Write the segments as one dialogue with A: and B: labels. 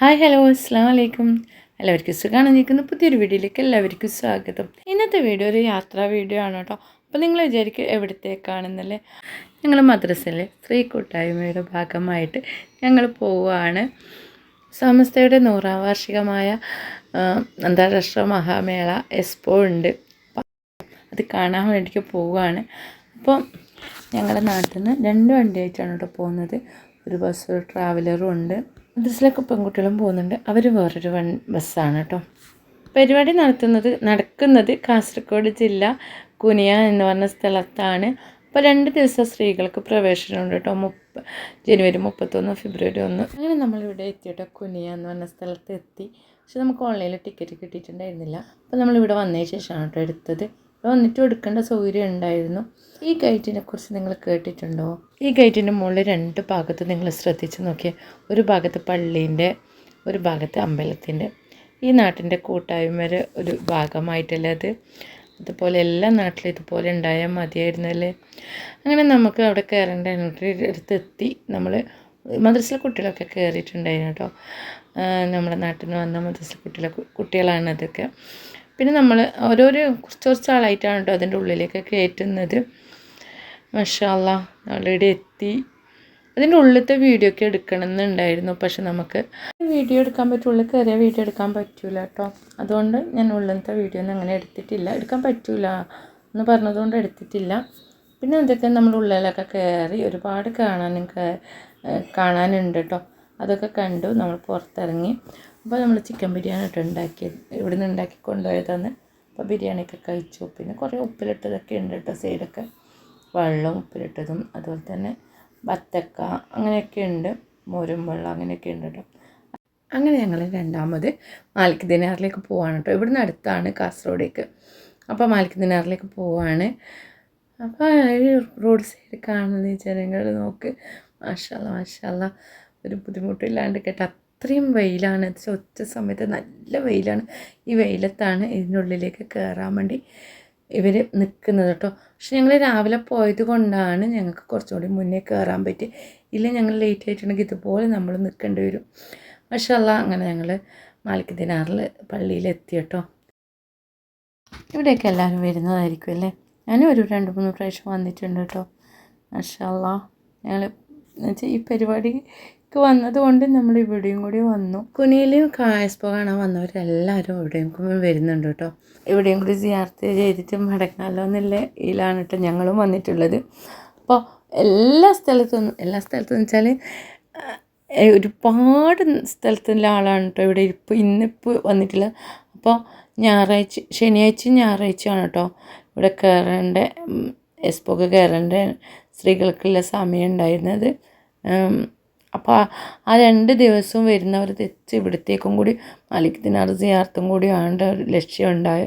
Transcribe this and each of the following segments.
A: Hi hello അസ്സാം വലൈക്കും എല്ലാവർക്കും സുഖമാണ്? നിൽക്കുന്ന പുതിയൊരു വീഡിയോയിലേക്ക് എല്ലാവർക്കും സ്വാഗതം. ഇന്നത്തെ വീഡിയോ ഒരു യാത്രാ വീഡിയോ ആണ് കേട്ടോ. അപ്പോൾ നിങ്ങൾ വിചാരിക്കും എവിടത്തേക്കാണെന്നല്ലേ? ഞങ്ങൾ മദ്രസയിലെ സ്ത്രീ കൂട്ടായ്മയുടെ ഭാഗമായിട്ട് ഞങ്ങൾ പോവുകയാണ്. സമസ്തയുടെ നൂറാം വാർഷികമായ അന്താരാഷ്ട്ര മഹാമേള എക്സ്പോ ഉണ്ട്. അത് കാണാൻ വേണ്ടിയിട്ട് പോവുകയാണ്. അപ്പോൾ ഞങ്ങളുടെ നാട്ടിൽ നിന്ന് രണ്ട് വണ്ടിയായിട്ടാണ് കേട്ടോ പോകുന്നത്. ഒരു ബസ് ട്രാവലറും ഉണ്ട്. മദ്രസിലൊക്കെ പെൺകുട്ടികളും പോകുന്നുണ്ട്. അവർ വേറൊരു വൺ ബസ്സാണ് കേട്ടോ. പരിപാടി നടത്തുന്നത് നടക്കുന്നത് കാസർഗോഡ് ജില്ല കുനിയ എന്ന് പറഞ്ഞ സ്ഥലത്താണ്. അപ്പോൾ രണ്ട് ദിവസം സ്ത്രീകൾക്ക് പ്രവേശനമുണ്ട് കേട്ടോ. മുപ്പ ജനുവരി മുപ്പത്തൊന്ന് ഫെബ്രുവരി ഒന്ന്. അങ്ങനെ നമ്മളിവിടെ എത്തിയിട്ടോ കുനിയ എന്ന് പറഞ്ഞ സ്ഥലത്ത് എത്തി പക്ഷെ നമുക്ക് ഓൺലൈനിൽ ടിക്കറ്റ് കിട്ടിയിട്ടുണ്ടായിരുന്നില്ല. അപ്പോൾ നമ്മളിവിടെ വന്നതിന് ശേഷമാണ് കേട്ടോ എടുത്തത്. വന്നിട്ട് എടുക്കേണ്ട സൗകര്യം ഉണ്ടായിരുന്നു. ഈ ഗൈറ്റിനെ കുറിച്ച് നിങ്ങൾ കേട്ടിട്ടുണ്ടോ? ഈ ഗൈറ്റിന്റെ മുകളിൽ രണ്ട് ഭാഗത്ത് നിങ്ങൾ ശ്രദ്ധിച്ച് നോക്കിയാൽ ഒരു ഭാഗത്ത് പള്ളീന്റെ ഒരു ഭാഗത്ത് അമ്പലത്തിന്റെ ഈ നാട്ടിന്റെ കൂട്ടായ്മയുടെ ഒരു ഭാഗമായിട്ടല്ലേ അത്? അതുപോലെ എല്ലാ നാട്ടിലും ഇതുപോലെ ഉണ്ടായാൽ മതിയായിരുന്നല്ലേ? അങ്ങനെ നമുക്ക് അവിടെ കയറേണ്ട അടുത്തെത്തി നമ്മൾ മദ്രസിലെ കുട്ടികളൊക്കെ കയറിയിട്ടുണ്ടായിരുന്നു കേട്ടോ. നമ്മുടെ നാട്ടിൽ നിന്ന് വന്ന മദ്രസിലെ കുട്ടികളെ കുട്ടികളാണ് അതൊക്കെ. പിന്നെ നമ്മൾ ഓരോരോ കുറച്ച് കുറച്ച് ആളായിട്ടാണ് കേട്ടോ അതിന്റെ ഉള്ളിലേക്ക് കയറ്റുന്നത്. മഷാല്ല ഓൾറെഡി എത്തി. അതിന്റെ ഉള്ളിലത്തെ വീഡിയോ ഒക്കെ എടുക്കണം എന്നുണ്ടായിരുന്നു പക്ഷെ നമുക്ക് വീഡിയോ എടുക്കാൻ പറ്റുള്ളൂ കയറിയ വീഡിയോ എടുക്കാൻ പറ്റൂല കേട്ടോ അതുകൊണ്ട് ഞാൻ ഉള്ളിലത്തെ വീഡിയോ ഒന്നും അങ്ങനെ എടുത്തിട്ടില്ല. എടുക്കാൻ പറ്റൂല എന്ന് പറഞ്ഞതുകൊണ്ട് എടുത്തിട്ടില്ല. പിന്നെ അതൊക്കെ നമ്മൾ ഉള്ളിലൊക്കെ കയറി ഒരുപാട് കാണാനും കാണാനുണ്ട് കേട്ടോ അതൊക്കെ കണ്ടു നമ്മൾ പുറത്തിറങ്ങി. അപ്പോൾ നമ്മൾ ചിക്കൻ ബിരിയാണി ഇട്ട് ഉണ്ടാക്കിയത്. ഇവിടെ നിന്ന് ഉണ്ടാക്കി കൊണ്ടുപോയതാണ്. അപ്പോൾ ബിരിയാണിയൊക്കെ കഴിച്ചു. പിന്നെ കുറേ ഉപ്പിലിട്ടതൊക്കെ ഉണ്ട് കേട്ടോ സൈഡൊക്കെ. വെള്ളം ഉപ്പിലിട്ടതും അതുപോലെ തന്നെ ബത്തക്ക അങ്ങനെയൊക്കെ ഉണ്ട്. മോരും വെള്ളം അങ്ങനെയൊക്കെ ഉണ്ട് കേട്ടോ. അങ്ങനെ ഞങ്ങൾ രണ്ടാമത് മാലിക് ദിനാറിലേക്ക് പോവാണ് കേട്ടോ. ഇവിടുന്ന് അടുത്താണ് കാസർഗോഡേക്ക്. അപ്പോൾ മാലിക് ദിനാറിലേക്ക് പോവാണ്. അപ്പോൾ റോഡ് സൈഡ് കാണുന്ന ജനങ്ങൾ നോക്ക്. മാഷാല്ല മാഷാല്ല ഒരു ബുദ്ധിമുട്ടില്ലാണ്ട് കേട്ടോ. അത്രയും വെയിലാണ്. ഒറ്റ സമയത്ത് നല്ല വെയിലാണ്. ഈ വെയിലത്താണ് ഇതിനുള്ളിലേക്ക് കയറാൻ വേണ്ടി ഇവർ നിൽക്കുന്നത് കേട്ടോ. പക്ഷെ ഞങ്ങൾ രാവിലെ പോയത് കൊണ്ടാണ് ഞങ്ങൾക്ക് കുറച്ചുകൂടി മുന്നേ കയറാൻ പറ്റി. ഇല്ല ഞങ്ങൾ ലേറ്റ് ആയിട്ടുണ്ടെങ്കിൽ ഇതുപോലെ നമ്മൾ നിൽക്കേണ്ടി വരും. മഷല്ല അങ്ങനെ ഞങ്ങൾ മാലിക് പള്ളിയിലെത്തി കേട്ടോ. ഇവിടെയൊക്കെ എല്ലാവരും വരുന്നതായിരിക്കും അല്ലേ? ഞാനും ഒരു രണ്ട് മൂന്ന് പ്രാവശ്യം വന്നിട്ടുണ്ട് കേട്ടോ. മഷല്ല ഞങ്ങൾ എന്നുവെച്ചാൽ ഈ പരിപാടിക്ക് വന്നതുകൊണ്ട് നമ്മൾ ഇവിടെയും കൂടി വന്നു. കുനിയിലും കായസ്പോ കാണാൻ വന്നവരെല്ലാവരും ഇവിടെയും വരുന്നുണ്ട് കേട്ടോ. ഇവിടെയും കൂടി സിയാർത്ത് ചെയ്തിട്ട് മടങ്ങാമല്ലോ എന്നുള്ള ഇതിലാണ് കേട്ടോ ഞങ്ങളും വന്നിട്ടുള്ളത്. അപ്പോൾ എല്ലാ സ്ഥലത്തും എല്ലാ സ്ഥലത്തും വെച്ചാൽ ഒരുപാട് സ്ഥലത്തുള്ള ആളാണ് കേട്ടോ ഇവിടെ ഇപ്പോൾ ഇന്നിപ്പോൾ വന്നിട്ടുള്ളത് അപ്പോൾ ഞായറാഴ്ച ശനിയാഴ്ച ഞായറാഴ്ചയാണ് കേട്ടോ ഇവിടെ കയറേണ്ട എസ്പോക്ക് കയറേണ്ട സ്ത്രീകൾക്കുള്ള സമയം ഉണ്ടായിരുന്നത്. അപ്പോൾ ആ- രണ്ട് ദിവസവും വരുന്നവർ തെച്ച് ഇവിടത്തേക്കും കൂടി മാലിക് ദിനാർ കൂടി ആണ് ലക്ഷ്യം ഉണ്ടായ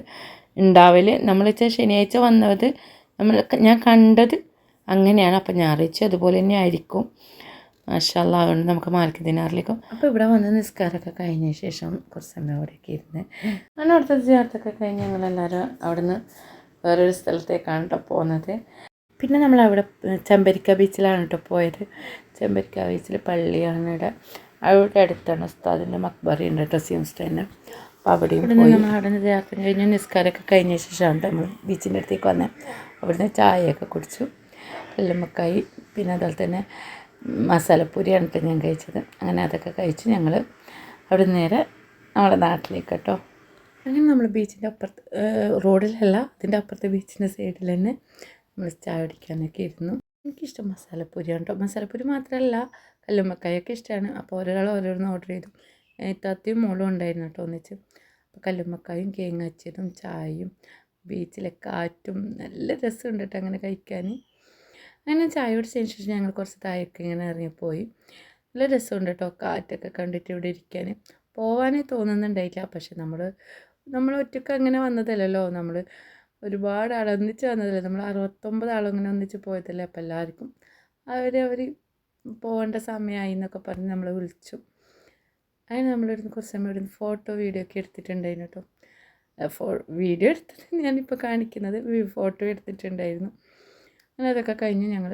A: ഉണ്ടാവൽ നമ്മൾ വെച്ചാൽ ശനിയാഴ്ച വന്നത് നമ്മൾ ഞാൻ കണ്ടത് അങ്ങനെയാണ്. അപ്പോൾ ഞായറാഴ്ച അതുപോലെ തന്നെ ആയിരിക്കും. മാഷാല്ല അതുകൊണ്ട് നമുക്ക് മാലിക് ദിനാറിലേക്കും അപ്പോൾ ഇവിടെ വന്ന് നിസ്കാരമൊക്കെ കഴിഞ്ഞ ശേഷം കുറച്ച് സമയം അവിടെയൊക്കെ ഇരുന്ന് അങ്ങനെ അവിടുത്തെ ചേർത്തൊക്കെ കഴിഞ്ഞ് ഞങ്ങളെല്ലാവരും അവിടുന്ന് വേറൊരു സ്ഥലത്തേക്കാണ് കേട്ടോ പോകുന്നത് പിന്നെ നമ്മൾ അവിടെ ചെമ്പരിക്ക ബീച്ചിലാണ് കേട്ടോ പോയത്. ചെമ്പരിക്ക ബീച്ചിൽ പള്ളിയാണ് ഇവിടെ. അവിടെ അടുത്താണ് ഉസ്താദിന്റെ മക്ബറി ഉണ്ട് കേട്ടോ സിംസ്റ്റൈന് അപ്പോൾ അവിടെയും പോയി. നമ്മൾ അവിടെ നിന്ന് ചേർത്തിന് കഴിഞ്ഞ് നിസ്കാരമൊക്കെ കഴിഞ്ഞ ശേഷമാണ് നമ്മൾ ബീച്ചിന്റെ അടുത്തേക്ക് വന്നത് അവിടുന്ന് ചായയൊക്കെ കുടിച്ചു കല്ലുമ്മക്കായി പിന്നെ അതുപോലെ തന്നെ മസാലപ്പൂരിയാണ് കേട്ടോ ഞാൻ കഴിച്ചത്. അങ്ങനെ അതൊക്കെ കഴിച്ച് ഞങ്ങൾ അവിടെ നേരെ നമ്മുടെ നാട്ടിലേക്ക് കേട്ടോ. അങ്ങനെ നമ്മൾ ബീച്ചിന്റെ അപ്പുറത്ത് റോഡിലല്ല അതിന്റെ അപ്പുറത്തെ ബീച്ചിന്റെ സൈഡിൽ തന്നെ നമ്മൾ ചായ കുടിക്കാനൊക്കെ ഇരുന്നു. എനിക്കിഷ്ടം മസാലപ്പൂരിയാണ് കേട്ടോ മസാലപ്പൂരി മാത്രമല്ല കല്ലുമ്മക്കായൊക്കെ ഇഷ്ടമാണ് അപ്പോൾ ഓരോരാൾ ഓരോന്ന് ഓർഡർ ചെയ്തു. താത്തയും മോളും ഉണ്ടായിരുന്നു കേട്ടോ ഒന്നിച്ച്. അപ്പോൾ കല്ലുമ്മക്കായും കേങ്ങച്ചതും ചായയും ബീച്ചിലെ കാറ്റും നല്ല രസമുണ്ട് കേട്ടോ അങ്ങനെ കഴിക്കാൻ. അങ്ങനെ ചായ കുടിച്ചതിന് ശേഷം ഞങ്ങൾ കുറച്ച് താഴേക്ക് ഇങ്ങനെ ഇറങ്ങിപ്പോയി. നല്ല രസമുണ്ട് കേട്ടോ കാറ്റൊക്കെ കണ്ടിട്ട് ഇവിടെ ഇരിക്കാൻ. പോവാനേ തോന്നുന്നുണ്ടായില്ല പക്ഷെ നമ്മൾ നമ്മൾ ഒറ്റയ്ക്ക് അങ്ങനെ വന്നതല്ലല്ലോ. നമ്മൾ ഒരുപാട് ആൾ ഒന്നിച്ച് വന്നതല്ലേ? നമ്മൾ അറുപത്തൊമ്പത് ആളും ഇങ്ങനെ ഒന്നിച്ച് പോയതല്ലേ? അപ്പോൾ എല്ലാവർക്കും അവർ അവർ പോകേണ്ട സമയമായി എന്നൊക്കെ പറഞ്ഞ് നമ്മൾ വിളിച്ചു. അതിന് നമ്മളിവിടുന്ന് കുറച്ച് സമയം ഇവിടുന്ന് ഫോട്ടോ വീഡിയോ ഒക്കെ എടുത്തിട്ടുണ്ടായിരുന്നു കേട്ടോ. ഫോ വീഡിയോ എടുത്തിട്ട് ഞാനിപ്പോൾ കാണിക്കുന്നത് ഫോട്ടോ എടുത്തിട്ടുണ്ടായിരുന്നു. അങ്ങനെ അതൊക്കെ കഴിഞ്ഞ് ഞങ്ങൾ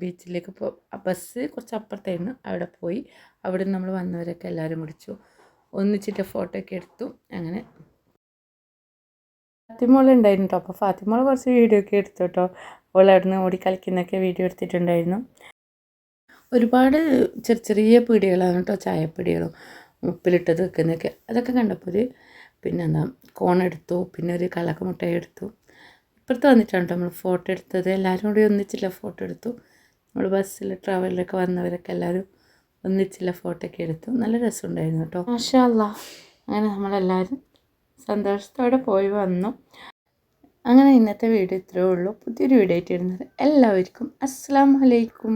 A: ബീച്ചിലേക്ക് പോ ബസ് കുറച്ച് അപ്പുറത്തായിരുന്നു. അവിടെ പോയി. അവിടെ നമ്മൾ വന്നവരൊക്കെ എല്ലാവരും വിളിച്ചു. ഒന്നിച്ചിട്ട് ഫോട്ടോ ഒക്കെ എടുത്തു. അങ്ങനെ ഫാത്തിമോൾ ഉണ്ടായിരുന്നു കേട്ടോ അപ്പോൾ ഫാത്തിമോൾ കുറച്ച് വീഡിയോ ഒക്കെ എടുത്തു കേട്ടോ അവൾ അവിടെ നിന്ന് ഓടി കളിക്കുന്നൊക്കെ വീഡിയോ എടുത്തിട്ടുണ്ടായിരുന്നു. ഒരുപാട് ചെറിയ ചെറിയ പീടികളാണ് കേട്ടോ ചായപ്പീടികളും ഉപ്പിലിട്ടത് വെക്കുന്നൊക്കെ അതൊക്കെ കണ്ടപ്പോൾ ഒരു പിന്നെന്താ കോൺ എടുത്തു. പിന്നെ ഒരു കലക്ക മുട്ടായി എടുത്തു. ഇപ്പുറത്ത് വന്നിട്ടാണ് കേട്ടോ നമ്മൾ ഫോട്ടോ എടുത്തത്. എല്ലാവരും കൂടി ഒന്നിച്ചില്ല ഫോട്ടോ എടുത്തു. നമ്മൾ ബസ്സിൽ ട്രാവലിലൊക്കെ വന്നവരൊക്കെ എല്ലാവരും ഒന്നിച്ചില്ല ഫോട്ടോ ഒക്കെ എടുത്തു. നല്ല രസമുണ്ടായിരുന്നു കേട്ടോ മാഷാ അങ്ങനെ നമ്മളെല്ലാവരും സന്തോഷത്തോടെ പോയി വന്നു. അങ്ങനെ ഇന്നത്തെ വീഡിയോ ഇത്രയേ ഉള്ളൂ. പുതിയൊരു വീഡിയോ ആയിട്ട് വരുന്നത് എല്ലാവർക്കും അസ്സാം വലൈക്കും